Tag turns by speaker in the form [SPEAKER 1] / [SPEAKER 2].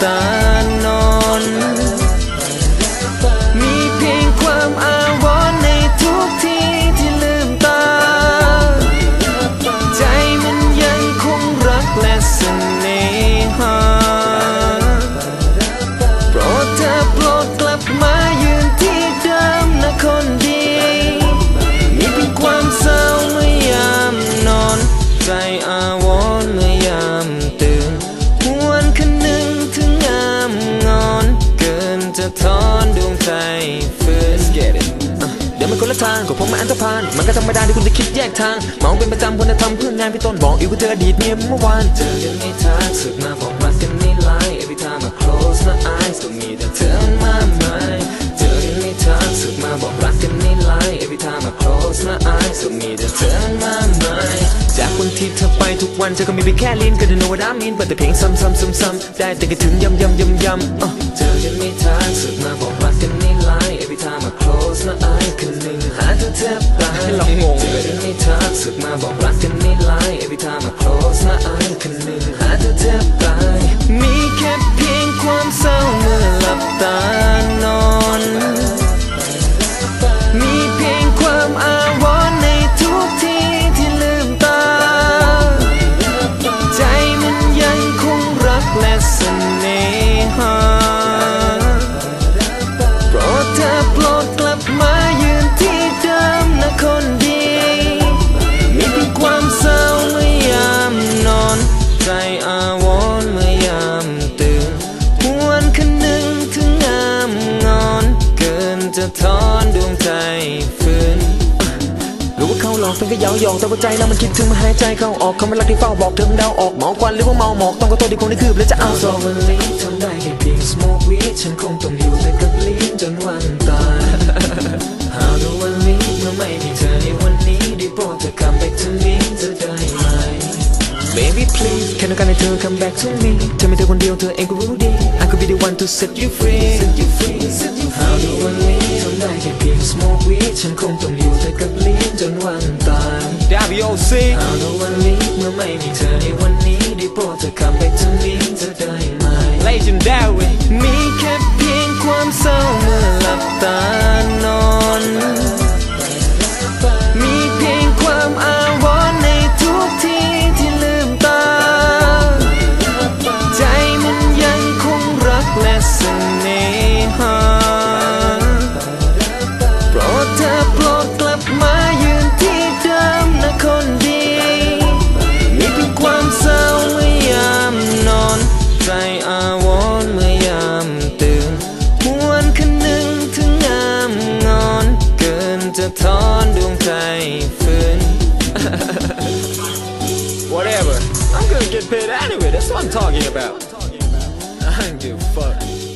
[SPEAKER 1] tão ใจฝืน get it เดี๋ยวมันคนละทางก็ผมมาอันธพาลมันก็ธรรมดาที่คุณจะคิดแยกทางมองเป็นประจำคุณจะทำเพื่องานพี่ต้นบอกอีกว่าเธออดีตเมียเมื่อวานเจอกันในทางสึกมาบอกรักกันในไลน์ every time I close my eyes ก็มีแต่เธอมา mind เจอกันในทางสึกมาบอกรักกันในไลน์ every time I close my eyes ก็มีแต่เธอมา mind จากวันที่เธอไปทุกวันเธอก็มีไปแค่ลิ้นก็ don't know what I mean เปิดแต่เพลงซ้ำๆซ้ำๆได้แต่คิดถึงยำยำยำยำ ธอแทบตาย
[SPEAKER 2] ลองงง
[SPEAKER 1] เจอกันในทางสึกมาบอกรักกันในไลน์ every time I close my eyes คืนหนึ่งหาเธอ จะทอนดวงใจฝืนรู้ว่าเขาหลอกเป็นก็เย้าหยอกแต่ว่าใจเรามันคิดถึงมาหายใจเข้าออกคำว่รักที่เฝ้าบอกเธอมันเดาออกเมากวันหรือว่าเมาหมอกต้องขอโทษที่คงได้คืบและจะเอาสองวันนี้ทำได้แค่เพียง smoke weed ฉันคงต้องอยู่แต่กับลิ้นจนวันตายหากว่าวันนี้เมื่อไม่มีเธอในวันนี้ได้โปรดเธอ come back to me จะได้ไหม Baby please แค่ต้องการให้เธอ come back to me เธอไม่เธอคนเดียวเธอเองก็รู้ดี I could be the one to set you free set you free set you free หากว่าวัน ค่เพียง smoke weed ฉันคงต้องอยู่แต่กับลิ้นจนวันตาย
[SPEAKER 2] WOC
[SPEAKER 1] หากว่าวันนี้เมื่อไม่มีเธอในวันนี้ได้โปรดเธอ come back to me จะได้ไหม
[SPEAKER 2] Legendary
[SPEAKER 1] ทอนดวงใจฝืน
[SPEAKER 2] whatever I'm gonna get paid anyway that's what I'm talking about I don't give a fuck